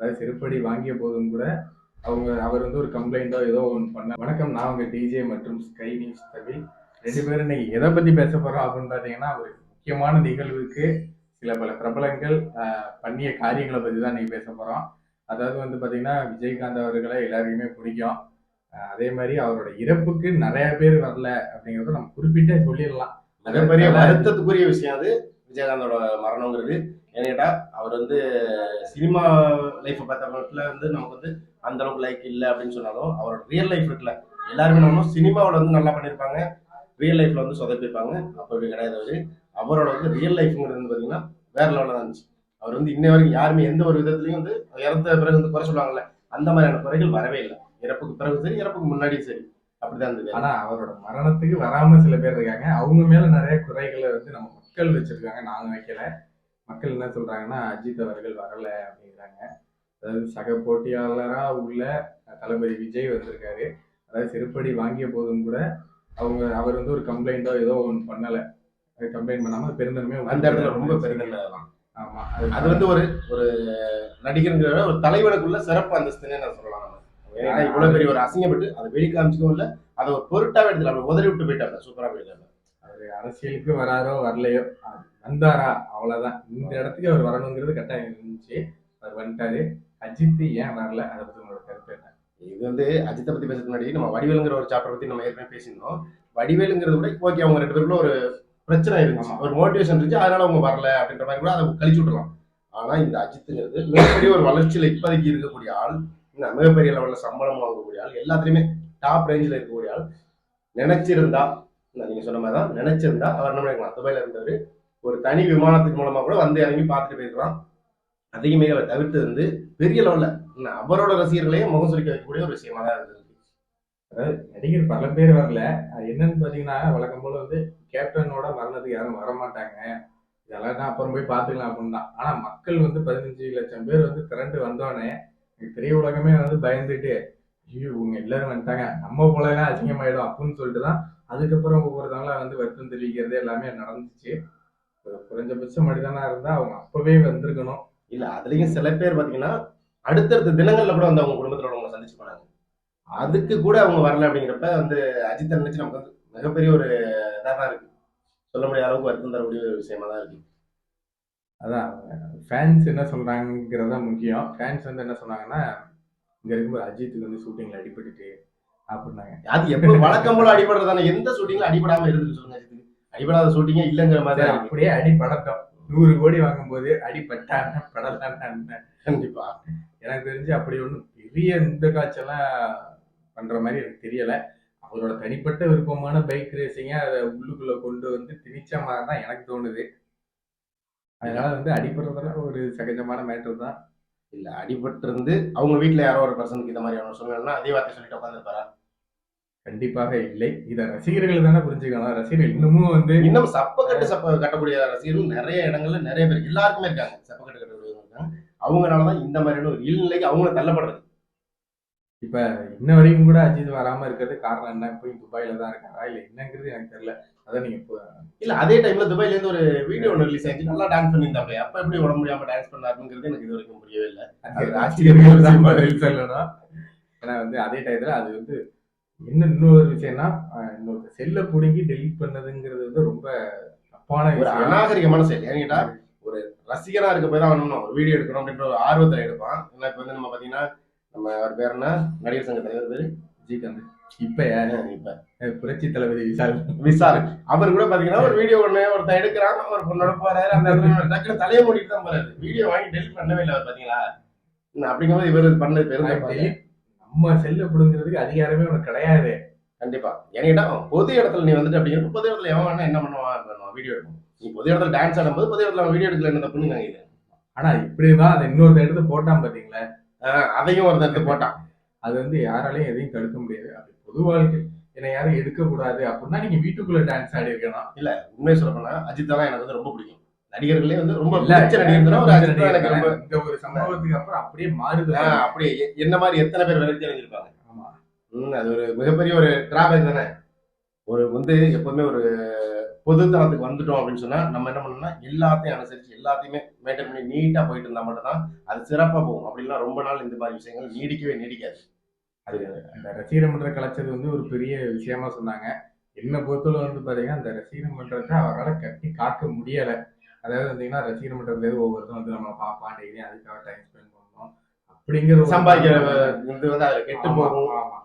அதாவது செருப்படி வாங்கிய போதும் கூட அவங்க அவர் வந்து ஒரு கம்ப்ளைண்டோ ஏதோ ஒன்று பண்ண வணக்கம் நான் உங்க டிஜே மற்றும் ஸ்கை நியூஸ் தமிழ் ரெண்டு பேரும் இன்னைக்கு எதை பத்தி பேச போறோம் அப்படின்னு பாத்தீங்கன்னா ஒரு முக்கியமான நிகழ்வுக்கு சில பல பிரபலங்கள் பண்ணிய காரியங்களை பத்தி தான் இன்னைக்கு பேச போறோம். அதாவது வந்து பாத்தீங்கன்னா விஜயகாந்த் அவர்களை எல்லாருக்குமே பிடிக்கும். அதே மாதிரி அவரோட இறப்புக்கு நிறைய பேர் வரல அப்படிங்கறத நம்ம குறிப்பிட்டே சொல்லிடலாம். மிகப்பெரிய வருத்தத்துக்குரிய விஷயம் அது. விஜயகாந்தோட மரணங்கிறது. ஏன்னு அவர் வந்து சினிமா லைஃப்பை பார்த்த மட்டும் வந்து நமக்கு வந்து அந்த அளவுக்கு லைக் இல்லை அப்படின்னு சொன்னாலும் அவரோட ரியல் லைஃப் இருக்குல்ல. எல்லாருமே நம்ம சினிமாவில் வந்து நல்லா பண்ணியிருப்பாங்க. ரியல் லைஃப்ல வந்து சொதப்பிருப்பாங்க அப்படி கிடையாது அவரு. அவரோட வந்து ரியல் லைஃப்ங்கிறது வந்து பார்த்தீங்கன்னா வேற லெவலில் தான் இருந்துச்சு. அவர் வந்து இன்ன வரைக்கும் யாருமே எந்த ஒரு விதத்துலையும் வந்து இறந்த பிறகு வந்து குறை சொல்லுவாங்கல்ல அந்த மாதிரியான குறைகள் வரவே இல்லை. இறப்புக்கு பிறகு சரி இறப்புக்கு முன்னாடியும் சரி. அப்படிதான் இருந்தது. ஆனா அவரோட மரணத்துக்கு வராம சில பேர் இருக்காங்க. அவங்க மேல நிறைய குறைகளை வந்து நம்ம மக்கள் வச்சிருக்காங்க. நாங்க வைக்கல. மக்கள் என்ன சொல்றாங்கன்னா அஜித் அவர்கள் வரல அப்படிங்கிறாங்க. அதாவது சக போட்டியாளரா உள்ள தளபதி விஜய் வந்திருக்காரு. அதாவது செருப்படி வாங்கிய போதும் கூட அவங்க அவர் வந்து ஒரு கம்ப்ளைண்டோ ஏதோ ஒன்று பண்ணல. கம்ப்ளைண்ட் பண்ணாம பெருந்தன்மை அந்த இடத்துல ரொம்ப பெருந்தன்மை தான் ஆமா. அது வந்து ஒரு ஒரு நடிகருங்கிற ஒரு தலைவனுக்குள்ள சிறப்பு அந்தஸ்துன்னே நான் சொல்லலாம். ஏன்னா இவ்வளவு பெரிய ஒரு அசிங்கப்பட்டு அதை வெளி காமிச்சிக்கவும் இல்லை. அதை ஒரு பொருட்டாவே அப்படி உதறி விட்டு போயிட்டாங்க சூப்பரா போயிட்டாங்க அவர் அரசியலுக்கு வராரோ வரலையோ வந்தாரா? அவ்வளவுதான். இந்த இடத்துக்கு அவர் வரணுங்கிறது கட்டாயம் இருந்துச்சு. அவர் வந்துட்டாரு. அஜித் ஏன் வரல? அதை பத்தி உங்களோட கருத்து என்ன? இது வந்து அஜித்தை பத்தி பேசுறதுக்கு முன்னாடி நம்ம வடிவேலுங்கிற ஒரு சாப்டர் பத்தி நம்ம ஏற்கனவே பேசியிருந்தோம். வடிவேலுங்கிறத விட ஓகே அவங்க ரெண்டு பேருக்குள்ள ஒரு பிரச்சனை இருந்துச்சு. ஒரு மோட்டிவேஷன் இருந்துச்சு. அதனால அவங்க வரல அப்படின்ற மாதிரி கூட அதை கழிச்சு விட்டுலாம் ஆனா இந்த அஜித்துங்கிறது மிகப்பெரிய ஒரு வளர்ச்சியில இப்போதைக்கு இருக்கக்கூடிய ஆள் இந்த மிகப்பெரிய லெவல்ல சம்பளம் வாங்கக்கூடிய ஆள் எல்லாத்துலயுமே டாப் ரேஞ்சில் இருக்கக்கூடிய ஆள். நினைச்சிருந்தா நீங்கள் நீங்க சொன்ன மாதிரி தான் நினைச்சிருந்தா அவர் என்ன பண்ணிருக்கலாம் துபாயில இருந்தவர் ஒரு தனி விமானத்தின் மூலமா கூட வந்து இறங்கி பார்த்துட்டு போயிருக்கலாம். அதிகமே அவர் தவிர்த்து வந்து பெரிய லெவல்ல அவரோட ரசிகர்களையும் முகம் சுளிக்க வைக்கக்கூடிய ஒரு விஷயமா தான் இருந்தது. நடிகர் பல பேர் வரல. அது என்னன்னு பாத்தீங்கன்னா வழக்கம் போல வந்து கேப்டனோட மரணத்துக்கு யாரும் வரமாட்டாங்க. இதெல்லாம் நான் அப்புறம் போய் பாத்துக்கலாம் அப்படின்னா தான். ஆனா மக்கள் வந்து பதினஞ்சு லட்சம் பேர் வந்து திரண்டு வந்தோடனே திரை உலகமே வந்து பயந்துட்டு ஐயோ இவங்க எல்லாரும் வந்துட்டாங்க. நம்ம போலலாம் அசிங்கமாயிடும் அப்படின்னு சொல்லிட்டு தான் அதுக்கப்புறம் ஒவ்வொருத்தவங்களா வந்து வருத்தம் தெரிவிக்கிறது எல்லாமே நடந்துச்சு. ஒரு குறைஞ்சபட்ச மனிதனா இருந்தா அவங்க அப்பவே வந்திருக்கணும். இல்ல அதுலயும் சில பேர் பாத்தீங்கன்னா அடுத்தடுத்த தினங்கள்ல கூட வந்து அவங்க குடும்பத்துல உள்ளவங்க சந்திச்சு போனாங்க. அதுக்கு கூட அவங்க வரல அப்படிங்கிறப்ப வந்து அஜித்தை நினைச்சு நமக்கு வந்து மிகப்பெரிய ஒரு இதா தான் இருக்கு. சொல்ல முடியாத அளவுக்கு வருத்தம் தரக்கூடிய ஒரு விஷயமா தான் இருக்கு. அதான் ஃபேன்ஸ் என்ன சொல்றாங்கிறது தான் முக்கியம். ஃபேன்ஸ் வந்து என்ன சொன்னாங்கன்னா இங்க இருக்கும்போது அஜித்துக்கு வந்து ஷூட்டிங்ல அடிபட்டுட்டு அப்படின்னாங்க அது எப்போ வழக்கம் போல அடிபடுறதான எந்த ஷூட்டிங்ல அடிபடாம இருந்துச்சு சொல்லுங்க அடிபடாத ஷூட்டிங்கே இல்லைங்கிற மாதிரி அப்படியே அடிபடட்டும் நூறு கோடி வாங்கும்போது அடிபட்டான படலான்னு கண்டிப்பா. எனக்கு தெரிஞ்சு அப்படி ஒன்றும் பெரிய இந்த காய்ச்சலாம் பண்ற மாதிரி எனக்கு தெரியல. அவரோட தனிப்பட்ட விருப்பமான பைக் ரேசிங்க அதை உள்ளுக்குள்ள கொண்டு வந்து திணிச்ச மாதிரி தான் எனக்கு தோணுது. அதனால வந்து அடிபடுறதெல்லாம் ஒரு சகஜமான மேட்டர் தான். இல்ல அடிபட்டு இருந்து அவங்க வீட்ல யாரோ ஒரு பர்சனுக்கு இந்த மாதிரியான சூழ்நிலைனா அதே வார்த்தை சொல்லிட்டு உட்காந்துருப்பாரா கண்டிப்பாக இல்லை. இதை ரசிகர்கள் தானே புரிஞ்சுக்கணும். ரசிகர்கள் இன்னமும் வந்து இன்னும் சப்ப கட்டு சப்ப கட்டக்கூடிய ரசிகர்கள் நிறைய இடங்கள்ல நிறைய பேர் எல்லாருக்குமே இருக்காங்க. சப்ப கட்டு கட்டக்கூடியவங்க இருக்காங்க. அவங்களாலதான் இந்த மாதிரியான ஒரு இல்நிலைக்கு அவங்கள தள்ளப்படுறது. இப்ப இன்ன வரைக்கும் கூட அஜித் வராம இருக்கிறது காரணம் என்ன? போய் துபாயில தான் இருக்காரா? இல்ல என்னங்கிறது எனக்கு தெரியல. அதான் நீங்க இல்ல அதே டைம்ல துபாயில இருந்து ஒரு வீடியோ ஒன்று ரிலீஸ் ஆயிடுச்சு. நல்லா டான்ஸ் பண்ணியிருந்தாப்ல. அப்ப எப்படி உடம்பு முடியாம டான்ஸ் பண்ணாருங்கிறது எனக்கு இது வரைக்கும் புரியவே இல்லை. பதில் சொல்லணும் ஏன்னா வந்து அதே டயத்துல அது வந்து என்ன இன்னொரு விஷயம்னா இன்னொரு செல்லை பிடுங்கி டெலிட் பண்ணதுங்கிறது வந்து ரொம்ப தப்பான ஒரு அநாகரிகமான செயல். ஏன்னு ஒரு ரசிகனா இருக்க போய் தான் வரணும் ஒரு வீடியோ எடுக்கணும் அப்படின்ற ஒரு ஆர்வத்துல எடுப்பான். ஏன்னா இப்ப வந்து நம்ம பாத்தீங்கன்னா நம்ம அவர் பேர் என்ன? நடிகர் சங்க தலைவர் பேரு இப்ப யாரு? இப்ப. புரட்சி தளபதி விஷால் விசால். அவர் கூட பாத்தீங்கன்னா ஒரு வீடியோ ஒண்ணு ஒருத்தன் எடுக்கிறான். ஒரு பொண்ணோட போறாரு. அந்த டக்குனு தலையை மூடிட்டு தான் போறாரு. வீடியோ வாங்கி டெலிட் பண்ணவே இல்லை அவர் பாத்தீங்களா? அப்படிங்கும்போது இவர் பண்ணது பெரும் நம்ம செல்லை பிடுங்கிறதுக்கு அதிகாரமே உனக்கு கிடையாது. கண்டிப்பா. ஏன்னு கேட்டா பொது இடத்துல நீ வந்துட்டு அப்படிங்கிறப்ப பொது இடத்துல எவன் வேணா என்ன பண்ணுவான் பண்ணுவான் வீடியோ எடுக்கும் நீ பொது இடத்துல டான்ஸ் ஆடும்போது பொது இடத்துல வீடியோ எடுக்கல என்ன தப்புன்னு நான் இது ஆனா இப்படிதான் அதை இன்னொரு எடுத்து போட்டான் பாத்தீங்களா? அதையும் ஒருத்தன் எடுத்து போட்டான். அது வந்து யாராலையும் எதையும் தடுக்க முடியாது. அப்படி பொது வாழ்க்கை. என்னை யாரும் எடுக்க கூடாது அப்படின்னா நீங்க வீட்டுக்குள்ள டான்ஸ் ஆடி இருக்கணும் உண்மையை சொல்ல போனா அஜித் தான் எனக்கு வந்து ரொம்ப பிடிக்கும். நடிகர்களே வந்து ரொம்ப பிடிச்ச நடிகர்னா ஒரு அஜித் தான்? எனக்கு ரொம்ப இந்த ஒரு சம்பவத்துக்கு அப்புறம் அப்படியே மாறுது. அப்படியே. என்ன மாதிரி எத்தனை பேர் விரக்தி அடைஞ்சிருப்பாங்க ஆமா. ம், அது ஒரு மிகப்பெரிய ஒரு டிராபேக் தானே? ஒரு வந்து எப்பவுமே ஒரு பொதுத்தளத்துக்கு வந்துட்டோம் அப்படின்னு சொன்னா நம்ம என்ன பண்ணணும்னா எல்லாத்தையும் அனுசரிச்சு எல்லாத்தையுமே மெயின்டைன் பண்ணி நீட்டா போயிட்டு இருந்தா மட்டும்தான் அது சிறப்பா போகும். அப்படிலாம் ரொம்ப நாள் இந்த மாதிரி விஷயங்கள் நீடிக்கவே நீடிக்காது. அது அந்த ரசிகர் மன்றம் கலைச்சது வந்து ஒரு பெரிய விஷயமா சொன்னாங்க. என்ன பொறுத்தவரை வந்து பாத்தீங்கன்னா அந்த ரசிகர் மன்றத்தை அவரால் கட்டி காக்க முடியல. அதாவது வந்தீங்கன்னா ரசிகர் மன்றத்துல இருந்து ஒவ்வொருத்தரும் வந்து நம்ம பார்ப்பான் டெய்லி அதுக்காக டைம் ஸ்பெண்ட் பண்ணணும் அப்படிங்கிற சம்பாதிக்கிற இது வந்து அதுல கெட்டு போகும். ஆமா.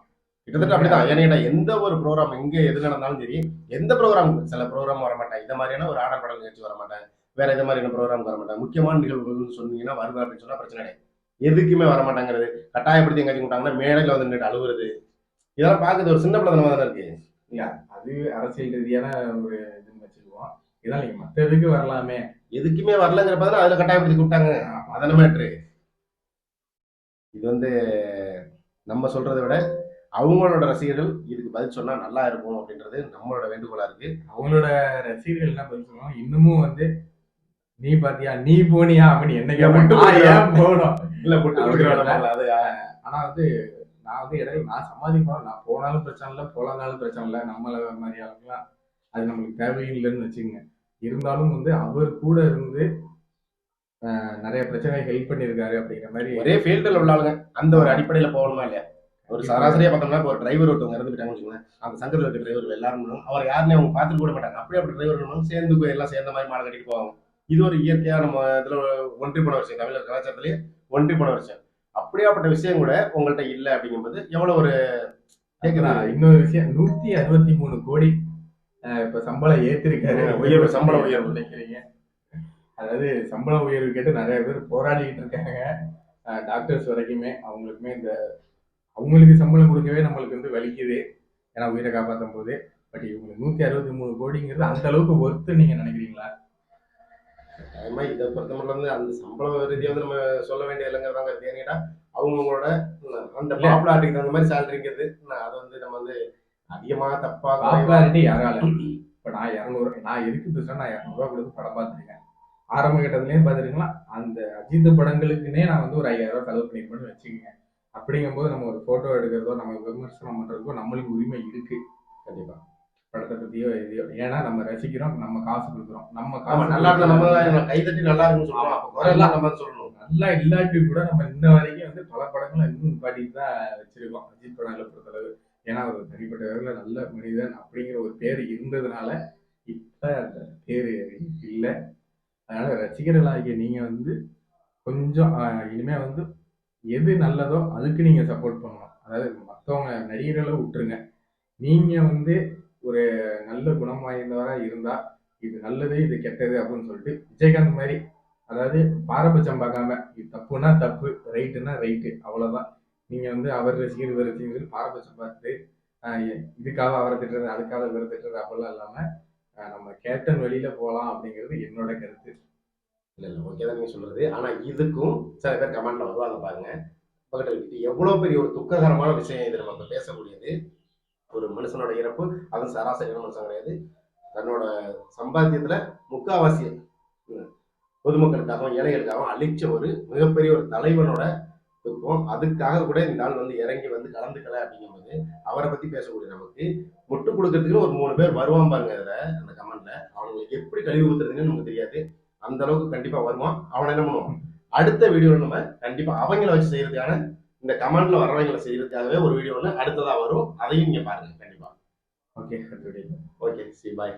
கிட்டத்தட்ட அப்படிதான். ஏன்னா எந்த ஒரு ப்ரோக்ராம் எங்க எது நடந்தாலும் சரி எந்த ப்ரோக்ராம் சில ப்ரோக்ராம் வர மாட்டேன் இந்த மாதிரியான ஒரு ஆடல் பாடல் நிகழ்ச்சி வர மாட்டேன் வேற எந்த மாதிரியான ப்ரோக்ராம் வர மாட்டேன் முக்கியமான நிகழ்வுகள்னு சொன்னீங்கன்னா வருவேன் அப்படின்னு சொன்னா பிரச்சனை கிடையாது. எதுக்குமே வர மாட்டாங்கிறது. கட்டாயப்படுத்தி எங்க விட்டாங்கன்னா மேடையில வந்து நின்று அழுகுறது இதெல்லாம் பார்க்கறது ஒரு சின்ன பிள்ளை தானே இருக்கு? இல்ல அது அரசியல் ரீதியான ஒரு இதுன்னு வச்சுக்குவோம். இதெல்லாம் நீங்க மற்றதுக்கு வரலாமே? எதுக்குமே வரலங்கிற பதில் அதுல கட்டாயப்படுத்தி கூப்பிட்டாங்க. அதான மேட்ரு இது வந்து நம்ம சொல்றதை விட அவங்களோட ரசிகர்கள் இதுக்கு பதில் சொன்னா நல்லா இருக்கும் அப்படின்றது நம்மளோட வேண்டுகோளா இருக்கு. அவங்களோட ரசிகர்கள் என்ன பதில் சொல்லுவாங்க இன்னமும் வந்து நீ பாத்தியா நீ போனியா அப்படின்னு என்ன ஏன் விட்டு கேட்பாங்க. கொடுக்குற? ஏன் போகணும் இல்ல. முட்டு ஆனா வந்து நான் வந்து இடையில நான் சமாளிப்பேன் நான் போனாலும் பிரச்சனை இல்லை போலனாலும் பிரச்சனை இல்லை. நம்மள மாதிரி ஆளுங்கலாம் அது நம்மளுக்கு தேவையில்லைன்னு வச்சுக்கோங்க. இருந்தாலும் வந்து அவர் கூட இருந்து நிறைய பிரச்சனை ஹெல்ப் பண்ணியிருக்காரு அப்படிங்கிற மாதிரி ஒரே ஃபீல்டில் உள்ள ஆளுங்க அந்த ஒரு அடிப்படையில போகணுமா இல்லையா? ஒரு சராசரியா பார்த்தோம்னா இப்போ ஒரு டிரைவர் ஒருத்தவங்க இறந்து போயிட்டாங்கன்னு வச்சுக்கோங்களேன். அந்த சங்கத்தில் இருக்க டிரைவர்கள் எல்லாரும் அவர் யாருன்னு அவங்க பார்த்துட்டு கூட மாட்டாங்க. அப்படியே அப்படி டிரைவர்கள் சேர்ந்து போய் எல்லாம் சேர்ந்த மாதிரி மாலை கட்டிட்டு போவாங்க. இது ஒரு இயற்கையா நம்ம இதுல ஒன்றி போன விஷயம். தமிழர் கலாச்சாரத்திலேயே ஒன்றி போன விஷயம். அப்படியாப்பட்ட விஷயம் கூட உங்கள்கிட்ட இல்லை அப்படிங்கும்போது எவ்வளவு ஒரு நான் இன்னொரு விஷயம் நூத்தி அறுபத்தி மூணு கோடி இப்ப சம்பளம் ஏத்திருக்காரு. உயர்வு, சம்பள உயர்வு. நினைக்கிறீங்க. அதாவது சம்பள உயர்வு கேட்டு நிறைய பேர் போராடிக்கிட்டு இருக்காங்க. டாக்டர்ஸ் வரைக்குமே அவங்களுக்குமே இந்த அவங்களுக்கு சம்பளம் கொடுக்கவே நம்மளுக்கு வந்து வலிக்குது. ஏன்னா உயிரை காப்பாற்றும் போது. பட் இவங்களுக்கு நூத்தி அறுபத்தி மூணு கோடிங்கிறது அந்த அளவுக்கு ஒர்த்து நீங்க நினைக்கிறீங்களா? அதே மாதிரி இதை பொறுத்தமட்டில் வந்து அந்த சம்பள ரீதியாக வந்து நம்ம சொல்ல வேண்டிய இல்லைங்கிறதாங்க ஏன்னா அவங்களோட அந்த. பாப்புலாரிட்டிக்கு தகுந்த மாதிரி சேலரிங்கிறது அதை வந்து நம்ம வந்து அதிகமா தப்பா பாப்புலாரிட்டி யாரால? இப்ப நான் இரநூறு நான் எதுக்கு பேசுறேன்? நான் இரநூறுவா கொடுத்து படம் பார்த்துருக்கேன். ஆரம்ப கட்டத்துலயும் பார்த்துருக்கீங்களா? அந்த அஜித் படங்களுக்குன்னே நான் வந்து ஒரு ஐயாயிரம் ரூபாய் செலவு பண்ணிருப்பேன்னு வச்சுக்கோங்க. அப்படிங்கும்போது நம்ம ஒரு போட்டோ எடுக்கிறதோ நம்ம விமர்சனம் பண்றதுக்கோ நம்மளுக்கு உரிமை இருக்கு. கண்டிப்பா. படத்தை பத்தியோ எதையோ. ஏன்னா நம்ம ரசிக்கிறோம் நம்ம காசு கொடுக்குறோம். நம்ம காசு நல்லா இருந்தா நம்ம தான் கை தட்டி நல்லா குறையெல்லாம் நம்ம சொல்லணும். நல்லா இல்லாட்டி கூட நம்ம இன்ன வரைக்கும் வந்து பல படங்களை இன்னும் பாட்டிட்டு தான் வச்சிருக்கோம். அஜித் படங்களை பொறுத்தளவு. ஏன்னா அவர் தனிப்பட்ட வகையில் நல்ல மனிதன் அப்படிங்கிற ஒரு பேர் இருந்ததுனால இப்ப அந்த பேர் இல்லை. அதனால ரசிகர்களாகிய நீங்க வந்து கொஞ்சம் இனிமேல் இனிமே வந்து எது நல்லதோ அதுக்கு நீங்க சப்போர்ட் பண்ணணும். அதாவது மற்றவங்க நடிகர்களை விட்டுருங்க. நீங்க வந்து ஒரு நல்ல குணம் வாய்ந்தவராக இருந்தா இது நல்லது இது கெட்டது அப்படின்னு சொல்லிட்டு விஜயகாந்த் மாதிரி அதாவது பாரபட்சம் பார்க்காம இது தப்புனா தப்பு ரைட்டுனா ரைட்டு அவ்வளவுதான். நீங்க வந்து அவர் ரசிகர் இவர் ரசிகர் பாரபட்சம் பார்த்து இதுக்காக அவரை திட்டுறது அதுக்காக இவரை திட்டுறது அப்படிலாம் இல்லாம நம்ம கேப்டன் வெளியில போகலாம் அப்படிங்கிறது என்னோட கருத்து. இல்ல இல்ல ஓகே தான் நீங்கள் சொல்றது. ஆனா இதுக்கும் சில பேர் கமெண்ட்ல வருவாங்க பாருங்க. பக்கத்தில் இது எவ்வளவு பெரிய ஒரு துக்ககரமான விஷயம் இது நம்ம பேசக்கூடியது. ஒரு மனுஷனோட இறப்பு அதுவும் சராசரியான மனுஷன் கிடையாது. தன்னோட சம்பாத்தியத்துல முக்காவாசி பொதுமக்களுக்காகவும் ஏழைகளுக்காகவும் அழிச்ச ஒரு மிகப்பெரிய ஒரு தலைவனோட துக்கம் அதுக்காக கூட இந்த ஆள் வந்து இறங்கி வந்து கலந்துக்கல அப்படிங்கும்போது அவரை பத்தி பேசக்கூடிய நமக்கு முட்டு கொடுக்கறதுக்கு ஒரு மூணு பேர் வருவான் பாருங்க அதுல அந்த கமெண்ட்ல. அவங்களுக்கு எப்படி கழிவு ஊத்துறதுன்னு நமக்கு தெரியாது. அந்த அளவுக்கு கண்டிப்பா வருவான். அவனை என்ன பண்ணுவான் அடுத்த வீடியோ நம்ம கண்டிப்பா அவங்கள வச்சு செய்யறதுக்கான இந்த கமெண்ட்ல வர்றவங்களை செய்யறதுக்காகவே ஒரு வீடியோ ஒன்று அடுத்ததா வரும். அதையும் நீங்க பாருங்க கண்டிப்பா. ஓகே. ஓகே சி பாய்